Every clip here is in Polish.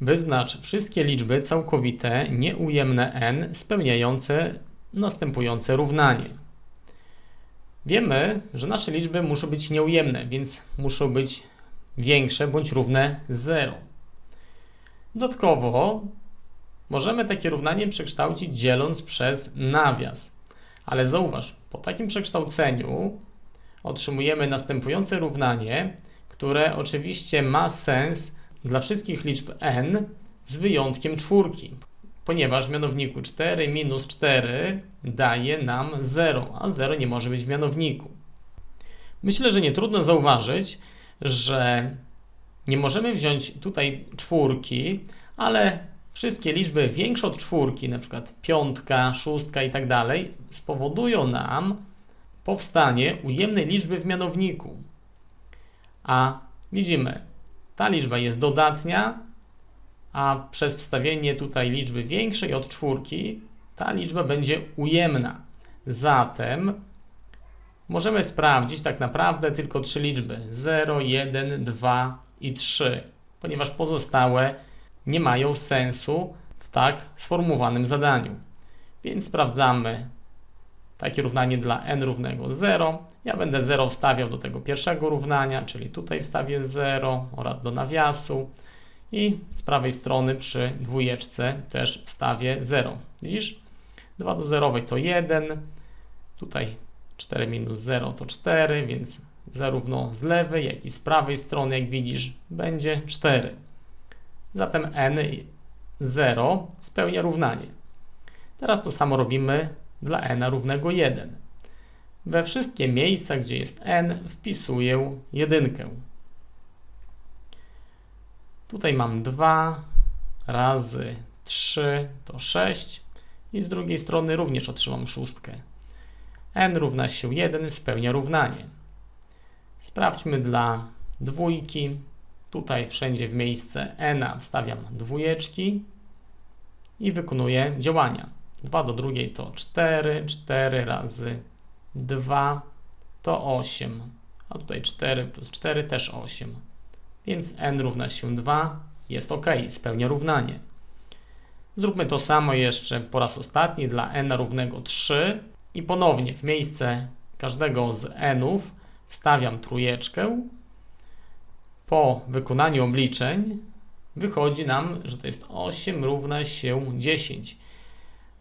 Wyznacz wszystkie liczby całkowite nieujemne n spełniające następujące równanie. Wiemy, że nasze liczby muszą być nieujemne, więc muszą być większe bądź równe 0. Dodatkowo możemy takie równanie przekształcić dzieląc przez nawias. Ale zauważ, po takim przekształceniu otrzymujemy następujące równanie, które oczywiście ma sens dla wszystkich liczb n z wyjątkiem czwórki, ponieważ w mianowniku 4 minus 4 daje nam 0, a 0 nie może być w mianowniku. Myślę, że nie trudno zauważyć, że nie możemy wziąć tutaj czwórki, ale wszystkie liczby większe od czwórki, przykład piątka, szóstka i tak dalej, spowodują nam powstanie ujemnej liczby w mianowniku. A widzimy, ta liczba jest dodatnia, a przez wstawienie tutaj liczby większej od czwórki, ta liczba będzie ujemna. Zatem możemy sprawdzić tak naprawdę tylko trzy liczby: 0, 1, 2 i 3, ponieważ pozostałe nie mają sensu w tak sformułowanym zadaniu. Więc sprawdzamy takie równanie dla n równego 0. Ja będę 0 wstawiał do tego pierwszego równania, czyli tutaj wstawię 0 oraz do nawiasu i z prawej strony przy dwójeczce też wstawię 0. Widzisz? 2 do 0 to 1, tutaj 4 minus 0 to 4, więc zarówno z lewej, jak i z prawej strony, jak widzisz, będzie 4. Zatem n 0 spełnia równanie. Teraz to samo robimy dla n równego 1. We wszystkie miejsca, gdzie jest n, wpisuję jedynkę. Tutaj mam 2 razy 3 to 6 i z drugiej strony również otrzymam szóstkę. n równa się 1 spełnia równanie. Sprawdźmy dla dwójki. Tutaj wszędzie w miejsce n wstawiam dwójeczki i wykonuję działania. 2 do drugiej to 4, 4 razy 2 to 8, a tutaj 4 plus 4 też 8. Więc n równa się 2, jest ok, spełnia równanie. Zróbmy to samo jeszcze po raz ostatni dla n równego 3 i ponownie w miejsce każdego z nów wstawiam trójeczkę. Po wykonaniu obliczeń wychodzi nam, że to jest 8 równa się 10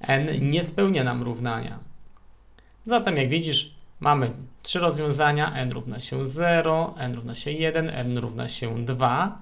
n nie spełnia nam równania. Zatem jak widzisz, mamy trzy rozwiązania, n równa się 0, n równa się 1, n równa się 2